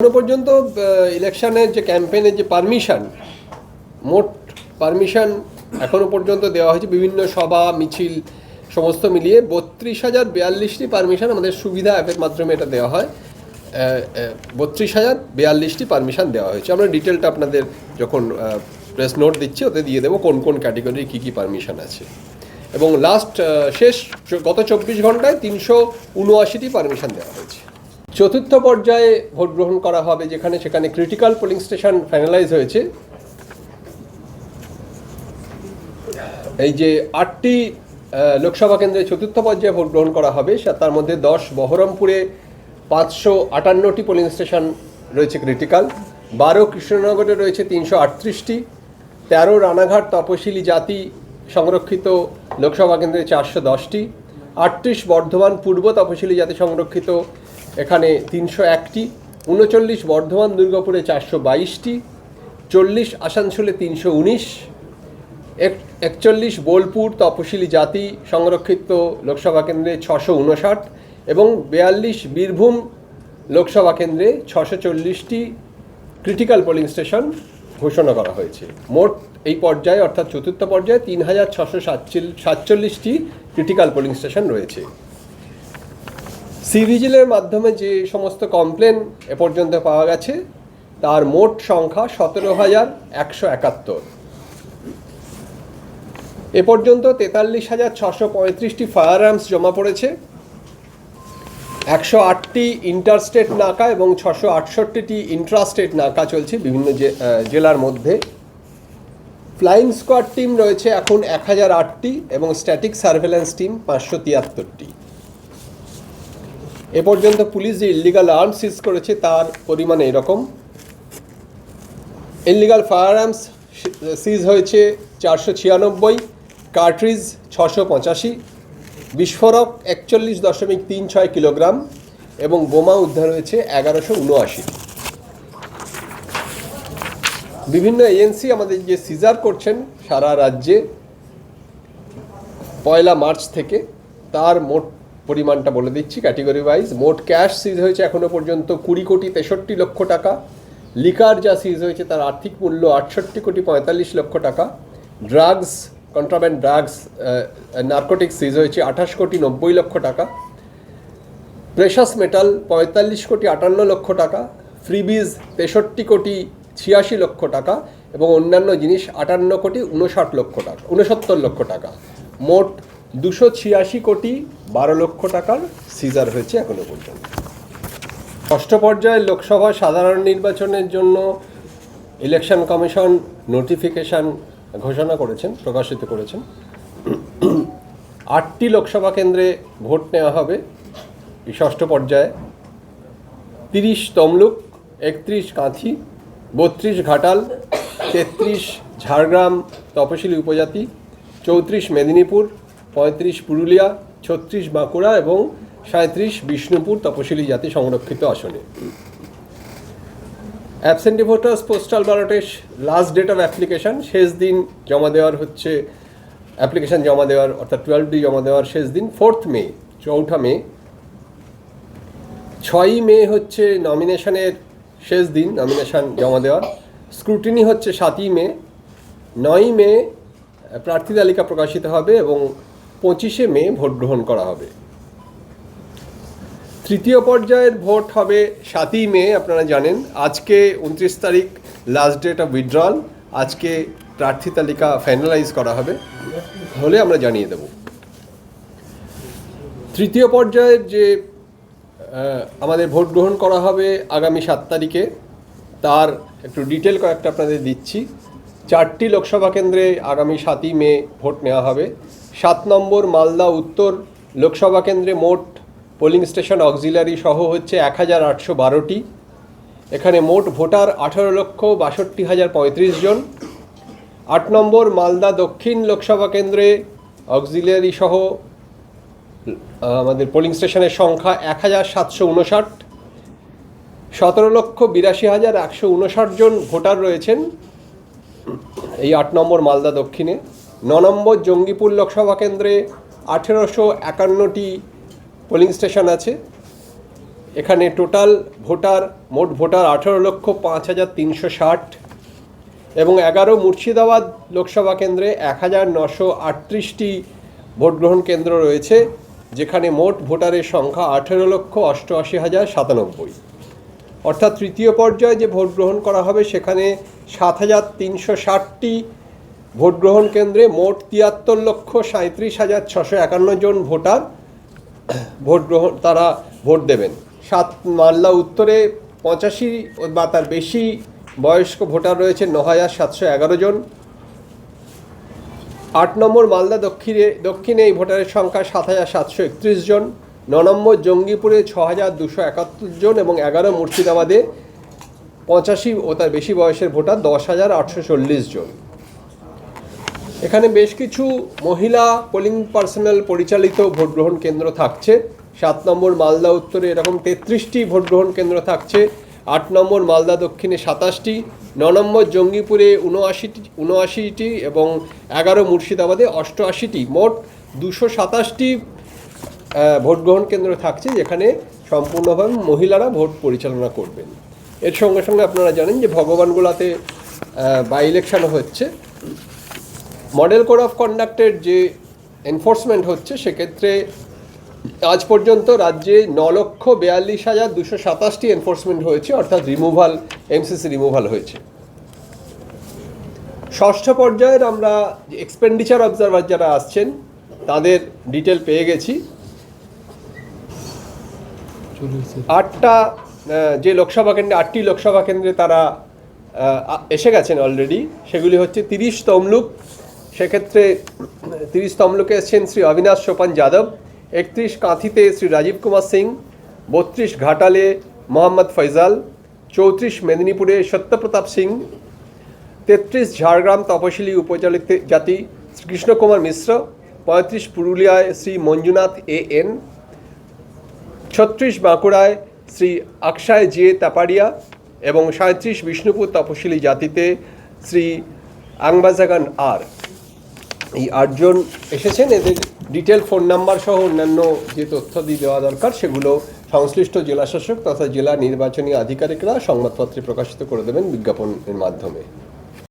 এখনও পর্যন্ত ইলেকশনের যে ক্যাম্পেইনের যে পারমিশন, মোট পারমিশন এখনও পর্যন্ত দেওয়া হয়েছে বিভিন্ন সভা, মিছিল, সমস্ত মিলিয়ে বত্রিশ হাজার বিয়াল্লিশটি পারমিশন আমাদের সুবিধা অ্যাপের মাধ্যমে এটা দেওয়া হয়। বত্রিশ হাজার বিয়াল্লিশটি পারমিশন দেওয়া হয়েছে। আমরা ডিটেলটা আপনাদের যখন প্রেস নোট দিচ্ছি, ওতে দিয়ে দেবো কোন কোন ক্যাটেগরির কী কী পারমিশন আছে। এবং লাস্ট শেষ, গত চব্বিশ ঘন্টায় তিনশো উনআশিটি পারমিশন দেওয়া হয়েছে। চতুর্থ পর্যায়ে ভোট গ্রহণ করা হবে, যেখানে সেখানে ক্রিটিক্যাল পোলিং স্টেশন ফাইনালাইজ হয়েছে। এই যে আটটি লোকসভা কেন্দ্রে চতুর্থ পর্যায়ে ভোট গ্রহণ করা হবে তার মধ্যে দশ, বহরমপুরে পাঁচশো আটান্নটি পোলিং স্টেশন রয়েছে ক্রিটিক্যাল বারো কৃষ্ণনগরে রয়েছে তিনশো আটত্রিশটি, তেরো রানাঘাট তপশিলি জাতি সংরক্ষিত লোকসভা কেন্দ্রে চারশো দশটি, আটত্রিশ বর্ধমান পূর্ব তপশিলি জাতি সংরক্ষিত এখানে তিনশো একটি, উনচল্লিশ বর্ধমান, দুর্গাপুরে চারশো বাইশটি, চল্লিশ আসানসোলে তিনশো উনিশ, এক- একচল্লিশ বোলপুর তপশিলি জাতি সংরক্ষিত লোকসভা কেন্দ্রে ছশো উনষাট এবং বিয়াল্লিশ বীরভূম লোকসভা কেন্দ্রে ছশো চল্লিশটি ক্রিটিক্যাল পোলিং স্টেশন ঘোষণা করা হয়েছে। মোট এই পর্যায়ে, অর্থাৎ চতুর্থ পর্যায়ে, তিন হাজার ছশো সাতচল্লিশটি ক্রিটিক্যাল পোলিং স্টেশন রয়েছে। সিভিজিলের মাধ্যমে যে সমস্ত কমপ্লেন এ পর্যন্ত পাওয়া গেছে, তার মোট সংখ্যা সতেরো হাজার একশো একাত্তর। এ পর্যন্ত তেতাল্লিশ হাজার ছশো পঁয়ত্রিশটি ফায়ার আর্মস জমা পড়েছে, একশো আটটি ইন্টারস্টেট নাকা এবং ছশো আটষট্টিটি ইন্ট্রাস্টেট নাকা চলছে বিভিন্ন জেলার মধ্যে। ফ্লাইং স্কোয়াড টিম রয়েছে এখন এক হাজার আটটি এবং স্ট্যাটিক সার্ভেলেন্স টিম পাঁচশো তিয়াত্তরটি। এ পর্যন্ত পুলিশ যে ইলিগাল আর্মস সিজ করেছে তার পরিমাণ এরকম ইলিগাল ফায়ার আর্মস সিজ হয়েছে চারশো ছিয়ানব্বই কার্ট্রিজ ছশো পঁচাশি, বিস্ফোরক একচল্লিশ দশমিক তিন ছয় কিলোগ্রাম এবং বোমা উদ্ধার হয়েছে এগারোশো উনআশি। বিভিন্ন এজেন্সি আমাদের যে সিজার করছেন সারা রাজ্যে পয়লা মার্চ থেকে, তার মোট পরিমাণটা বলে দিচ্ছি ক্যাটেগরি ওয়াইজ মোট ক্যাশ সিজ হয়েছে এখনও পর্যন্ত কুড়ি কোটি তেষট্টি লক্ষ টাকা। লিকার যা সিজ হয়েছে তার আর্থিক মূল্য আটষট্টি কোটি পঁয়তাল্লিশ লক্ষ টাকা। Drugs contraband drugs narcotics seize হয়েছে আঠাশ কোটি নব্বই লক্ষ টাকা। প্রেশাস মেটাল পঁয়তাল্লিশ কোটি আটান্ন লক্ষ টাকা। ফ্রিবিজ তেষট্টি কোটি ছিয়াশি লক্ষ টাকা এবং অন্যান্য জিনিস আটান্ন কোটি উনষাট লক্ষ টাকা উনসত্তর লক্ষ টাকা। মোট দুশো ছিয়াশি কোটি বারো লক্ষ টাকার সিজার হয়েছে এখনও পর্যন্ত। ষষ্ঠ পর্যায়ের লোকসভা সাধারণ নির্বাচনের জন্য ইলেকশন কমিশন নোটিফিকেশন ঘোষণা করেছেন, প্রকাশিত করেছেন। আটটি লোকসভা কেন্দ্রে ভোট নেওয়া হবে। ষষ্ঠ পর্যায়ে তিরিশ তমলুক, একত্রিশ কাঁথি, বত্রিশ ঘাটাল, তেত্রিশ ঝাড়গ্রাম তপশিলি উপজাতি, চৌত্রিশ মেদিনীপুর পঁয়ত্রিশ পুরুলিয়া, ছত্রিশ বাঁকুড়া এবং সাঁত্রিশ বিষ্ণুপুর তপশিলি জাতি সংরক্ষিত আসনে। অ্যাবসেন্টি ভোটার্স পোস্টাল ব্যালটের লাস্ট ডেট অফ অ্যাপ্লিকেশন শেষ দিন জমা দেওয়ার হচ্ছে অ্যাপ্লিকেশন জমা দেওয়ার, অর্থাৎ টুয়েলভ ডি জমা দেওয়ার শেষ দিন ফোর্থ মে চৌঠা মে ছয়ই মে হচ্ছে নমিনেশনের শেষ দিন নমিনেশন জমা দেওয়ার। স্ক্রুটিনি হচ্ছে সাতই মে নয়ই মে প্রার্থী তালিকা প্রকাশিত হবে এবং পঁচিশে মে ভোট গ্রহণ করা হবে। তৃতীয় পর্যায়ের ভোট হবে সাতই মে, আপনারা জানেন। আজকে উনত্রিশ তারিখ লাস্ট ডেট অফ উইথড্রল আজকে প্রার্থী তালিকা ফাইনালাইজ করা হবে। হলে আমরা জানিয়ে দেব। তৃতীয় পর্যায়ের যে আমাদের ভোট গ্রহণ করা হবে আগামী সাত তারিখে, তার একটু ডিটেল কয়েকটা আপনাদের দিচ্ছি। চারটি লোকসভা কেন্দ্রে আগামী সাতই মে ভোট নেওয়া হবে। সাত নম্বর মালদা উত্তর লোকসভা কেন্দ্রে মোট পোলিং স্টেশন অক্সিলারি সহ হচ্ছে এক হাজার আটশো বারোটি। এখানে মোট ভোটার আঠারো লক্ষ বাষট্টি হাজার পঁয়ত্রিশ জন। আট নম্বর মালদা দক্ষিণ লোকসভা কেন্দ্রে অক্সিলারি সহ আমাদের পোলিং স্টেশনের সংখ্যা এক হাজার সাতশো উনষাট। সতেরো লক্ষ বিরাশি হাজার একশো উনষাট জন ভোটার রয়েছেন এই আট নম্বর মালদা দক্ষিণে। ন নম্বর জঙ্গিপুর লোকসভা কেন্দ্রে আঠেরোশো একান্নটি পোলিং স্টেশন আছে। এখানে টোটাল ভোটার, মোট ভোটার আঠেরো লক্ষ পাঁচ হাজার তিনশো ষাট এবং এগারো মুর্শিদাবাদ লোকসভা কেন্দ্রে এক হাজার নশো আটত্রিশটি ভোটগ্রহণ কেন্দ্র রয়েছে, যেখানে মোট ভোটারের সংখ্যা আঠেরো লক্ষ অষ্টআশি হাজার সাতানব্বই। অর্থাৎ তৃতীয় পর্যায়ে যে ভোট গ্রহণ করা হবে সেখানে সাত হাজার তিনশো ষাটটি ভোট গ্রহণ কেন্দ্রে মোট তিয়াত্তর লক্ষ সাঁত্রিশ হাজার ছশো একান্ন জন ভোটার ভোট গ্রহণ তারা ভোট দেবেন। সাত মালদা উত্তরে পঁচাশি বা তার বেশি বয়স্ক ভোটার রয়েছে, ন হাজার সাতশো এগারো জন। আট নম্বর মালদা দক্ষিণে দক্ষিণে এই ভোটারের সংখ্যা সাত হাজার সাতশো একত্রিশ জন। ন নম্বর জঙ্গিপুরে ছ হাজার দুশো একাত্তর জন এবং এগারো মুর্শিদাবাদে পঁচাশি ও তার বেশি বয়সের ভোটার দশ হাজার আটশো চল্লিশ জন। এখানে বেশ কিছু মহিলা পোলিং পার্সোনাল পরিচালিত ভোট গ্রহণ কেন্দ্র থাকছে। সাত নম্বর মালদা উত্তরে এরকম তেত্রিশটি ভোট গ্রহণ কেন্দ্র থাকছে। আট নম্বর মালদা দক্ষিণে সাতাশটি, ন নম্বর জঙ্গিপুরে উনআশিটি উনআশিটি এবং এগারো মুর্শিদাবাদে অষ্টআশিটি। মোট দুশো সাতাশটি ভোট গ্রহণ কেন্দ্র থাকছে যেখানে সম্পূর্ণভাবে মহিলারা ভোট পরিচালনা করবেন। এর সঙ্গে সঙ্গে আপনারা জানেন যে ভগবানগোলাতে বাই ইলেকশন হচ্ছে। মডেল কোড অফ কন্ডাক্টের যে এনফোর্সমেন্ট হচ্ছে, সেক্ষেত্রে আজ পর্যন্ত রাজ্যে ন লক্ষ বিয়াল্লিশ হাজার দুশো সাতাশটি এনফোর্সমেন্ট হয়েছে, অর্থাৎ রিমুভাল এমসিসি রিমুভাল হয়েছে। ষষ্ঠ পর্যায়ের আমরা এক্সপেন্ডিচার অবজারভার যারা আসছেন, তাদের ডিটেল পেয়ে গেছি। আটটা যে লোকসভা কেন্দ্রে, আটটি লোকসভা কেন্দ্রে তারা এসে গেছেন অলরেডি সেগুলি হচ্ছে তিরিশ তমলুক সেক্ষেত্রে তিরিশ তমলুকে এসছেন শ্রী অবিনাশ সোপান যাদব, একত্রিশ কাঁথিতে শ্রী রাজীব কুমার সিং, বত্রিশ ঘাটালে মোহাম্মদ ফৈজাল চৌত্রিশ মেদিনীপুরে সত্যপ্রতাপ সিং, তেত্রিশ ঝাড়গ্রাম তপশিলি উপজাতি জাতি শ্রীকৃষ্ণ কুমার মিশ্র, পঁয়ত্রিশ পুরুলিয়ায় শ্রী মঞ্জুনাথ এ এন, ছত্রিশ বাঁকুড়ায় শ্রী আকশায় জে তাপাড়িয়া এবং সাঁত্রিশ বিষ্ণুপুর তপশিলি জাতিতে শ্রী আংবাজাগান আর। এই আটজন এসেছেন, এদের ডিটেল ফোন নাম্বার সহ অন্যান্য যে তথ্য দেওয়া দরকার, সেগুলো সংশ্লিষ্ট জেলাশাসক তথা জেলা নির্বাচনী আধিকারিকরা সংবাদপত্রে প্রকাশিত করে দেবেন বিজ্ঞাপনের মাধ্যমে।